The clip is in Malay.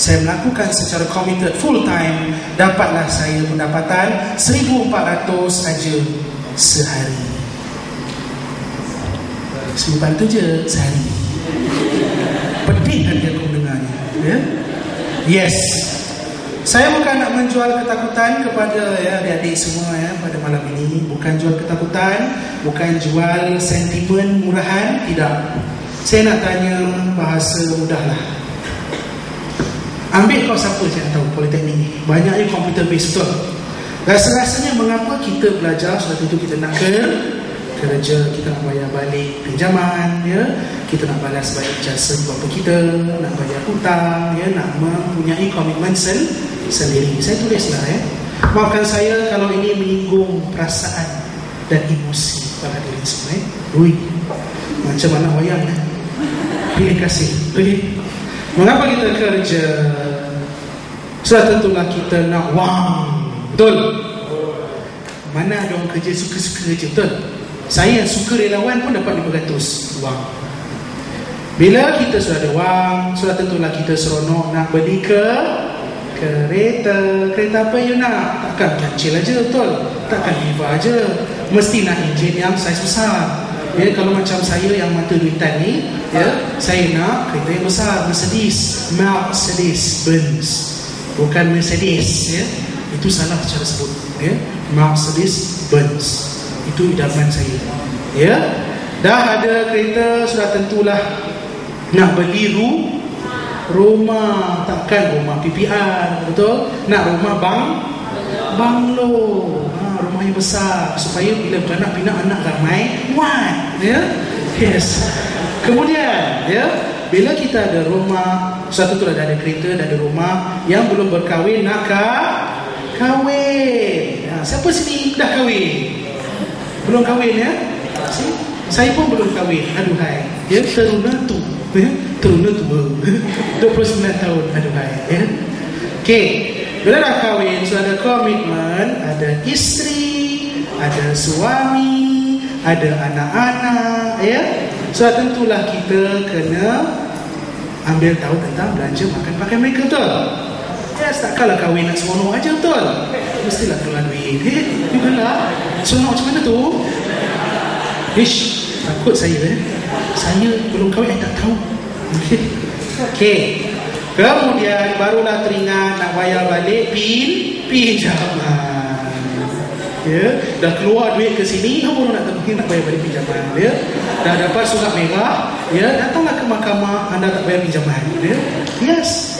saya melakukan secara committed full time dapatlah saya pendapatan 1400 saja sehari. Simpan tu je sehari. Pedih hati aku mendengarnya ya? Yes. Saya bukan nak menjual ketakutan kepada ya adik-adik semua ya pada malam ini. Bukan jual ketakutan bukan jual sentimen murahan tidak. Saya nak tanya bahasa mudahlah ambil kau siapa saya tahu politeknik ni? Banyaknya komputer based betul rasa-rasanya mengapa kita belajar sudah tentu kita nak ke kerja kita nak bayar balik pinjaman ya? Kita nak balas balik jasa bapa kita nak bayar hutang ya? Nak mempunyai komitmen sen sendiri. Saya tulislah ya? Maafkan saya kalau ini menyinggung perasaan dan emosi pada diri semua ya. Ui, macam mana wayang ya? Pilih kasih. Okay. Mengapa kita kerja sudah tentulah kita nak wang betul mana ada orang kerja suka-suka je betul saya yang suka relawan pun dapat 500 wang. Bila kita sudah ada wang, sudah tentulah kita seronok nak beli ke kereta. Kereta apa you nak? Takkan kecil aja betul. Takkan Viva aja. Mesti nak enjin yang saiz besar. Ya, kalau macam saya yang mata duitan ni, ya, saya nak kereta yang besar, Mercedes, Mercedes Benz. Bukan Mercedes, ya. Itu salah cara sebut, ya. Mercedes Benz itu idaman saya ya dah ada kereta sudah tentulah nak beli ru rumah takkan rumah PPR betul nak rumah bang banglo rumah yang besar supaya bila beranak pinak anak ramai what ya? Yes. Kemudian ya bila kita ada rumah satu tu dah ada kereta dah ada rumah yang belum berkahwin nak kahwin. Ha, siapa sini dah kahwin? Belum kahwin ya? Saya pun belum kahwin. Aduhai ya teruna tu ya? Teruna tua. 29 tahun aduhai ya? Okey bila dah kahwin so ada komitmen ada isteri ada suami ada anak-anak ya so tentulah kita kena ambil tahu tentang belanja makan pakai mereka betul Yes, tak kalah kahwin nak seronok aja betul. Mestilah keluar duit. Eh, juga lah. Seronok macam mana tu? Ish, takut saya eh. Saya belum kahwin, saya tak tahu. Okay. Kemudian barulah teringat nak bayar balik pin pinjaman. Ya, dah keluar duit ke sini, baru nak terpikir nak bayar balik pinjaman. Ya, dah dapat surat merah. Ya, datanglah ke mahkamah, anda tak bayar pinjaman. Ya, yes.